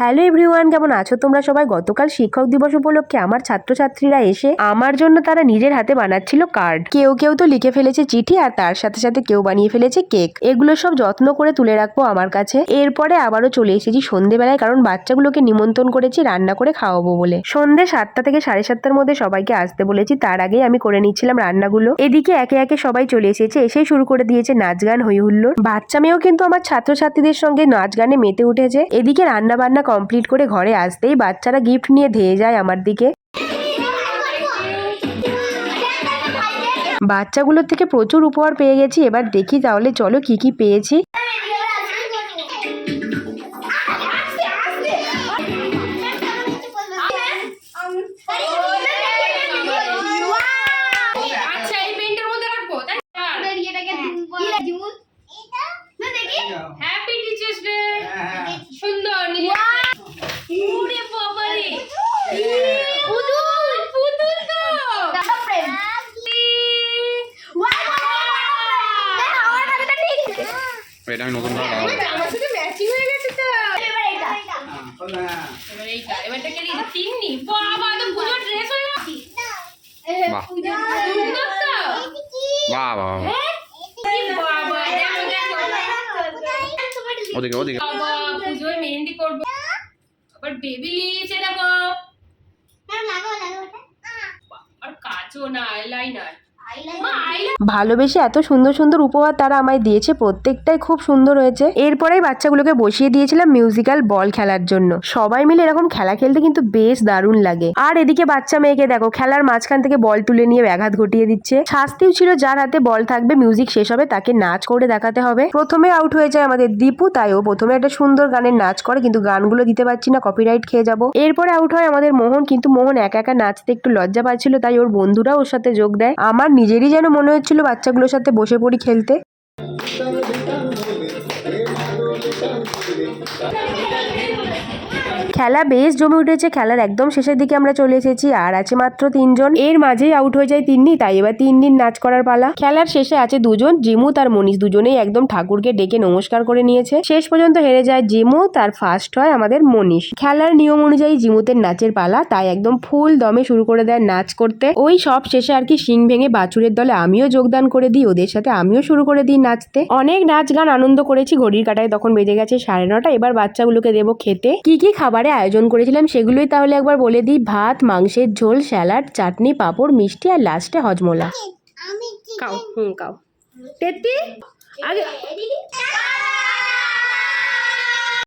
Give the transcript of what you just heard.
Hello everyone, কেমন আছো? তোমরা সবাই গতকাল শিক্ষক দিবস উপলক্ষে আমার ছাত্রছাত্রীরা এসে আমার জন্য তারা নিজের হাতে বানাচ্ছিল কার্ড। কেউ কেউ তো লিখে ফেলেছে চিঠি আর তার সাথে সাথে কেউ বানিয়ে ফেলেছে কেক। এগুলো সব যত্ন করে তুলে রাখব আমার কাছে। এরপরে আবারও চলে এসেছি সন্ধেবেলায় কারণ বাচ্চাগুলোকে নিমন্ত্রণ করেছি রান্না করে খাওয়াবো বলে। সন্ধে সাতটা থেকে সাড়ে সাতটার মধ্যে সবাইকে আসতে বলেছি, তার আগেই আমি করে নিচ্ছিলাম রান্নাগুলো। এদিকে একে একে সবাই চলে এসেছে, এসেই শুরু করে দিয়েছে নাচ গান হই হুল্লোড় বাচ্চা মেয়েও কিন্তু আমার ছাত্রছাত্রীদের সঙ্গে নাচ গানে মেতে উঠেছে। এদিকে রান্না বান্না কমপ্লিট করে ঘরে আসতেই বাচ্চারা গিফট নিয়ে ধেয়ে যায় আমার দিকে। বাচ্চাগুলোর থেকে প্রচুর উপহার পেয়ে গেছি। এবার দেখি তাহলে চলো কি কি পেয়েছি। আচ্ছা এই পেনটার মধ্যে রাখব তাই হ্যাপি টিচার্স ডে সুন্দর নিজে ওরে বাবা রে পুতুল পুতুল তো এটা আমি নতুন করে লাগাবো আমার সাথে ম্যাচিং হয়ে গেছে তো। এবার এইটা। এবারটা কে দিয়েছে তিন্নি। বাবা তো পুজোর ড্রেস হয়ে গেছে বাহ বাহ বাহ বাহ। এ বাবা দেখো দেখো। ওদিকে ওদিকে। বাবা পুজোয় মেহেন্দি করব। আবার বেবি লিয়েছে দেখো। আর কাজও না আইলাইনার ভালোবেসে এত সুন্দর সুন্দর উপহার তারা আমায় দিয়েছে, প্রত্যেকটাই খুব সুন্দর হয়েছে। এরপরেই বাচ্চাগুলোকে বসিয়ে দিয়েছিলাম মিউজিক্যাল বল খেলার জন্য। সবাই মিলে এরকম খেলা খেলতে কিন্তু বেশ দারুণ লাগে। আর এদিকে বাচ্চা মেয়েকে দেখো, খেলার মাঝখান থেকে বল তুলে নিয়ে ব্যাঘাত ঘটিয়ে দিচ্ছে। শাস্তিও ছিল যার হাতে বল থাকবে মিউজিক শেষ হবে, তাকে নাচ করে দেখাতে হবে। প্রথমে আউট হয়ে যায় আমাদের দীপু, তাই ও প্রথমে একটা সুন্দর গানের নাচ করে, কিন্তু গানগুলো দিতে পারছি না কপিরাইট খেয়ে যাব। এরপরে আউট হয় আমাদের মোহন, কিন্তু মোহন একা একা নাচতে একটু লজ্জা পাচ্ছিল, তাই ওর বন্ধুরা ওর সাথে যোগ দেয়। আমার নিজেরই যেন মনে হচ্ছিল বাচ্চাগুলোর সাথে বসে পড়ি খেলতে। খেলা বেশ জমে উঠেছে, খেলার একদম শেষের দিকে আমরা চলে এসেছি, আর আছে মাত্র তিনজন। এর মাঝেই আউট হয়ে যায় তিন্নি, তাই এবার তিন দিন নাচ করার পালা। খেলার শেষে আছে দুজন, জিমু তার মনীষ দুজনেই একদম ঠাকুরকে ডেকে নমস্কার করে নিয়েছে। শেষ পর্যন্ত হেরে যায় জিমু, তার ফার্স্ট হয় আমাদের মনীষ। খেলার নিয়ম অনুযায়ী জিমুতের নাচের পালা, তাই একদম ফুল দমে শুরু করে দেয় নাচ করতে। ওই সব শেষে আর কি শিং ভেঙে বাছুরের দলে আমিও যোগদান করে দিই, ওদের সাথে আমিও শুরু করে দিই নাচতে। অনেক নাচ গান আনন্দ করেছি, ঘড়ির কাটায় তখন বেজে গেছে সাড়ে নটা, এবার বাচ্চাগুলোকে দেবো খেতে। কি কি খাবারে আয়োজন করেছিলাম সেগুলোই তাহলে একবার বলে দিই ভাত মাংসের ঝোল স্যালাড চাটনি পাঁপড় মিষ্টি আর লাস্টে হজমোলা খাও হুম খাও তেতি আগে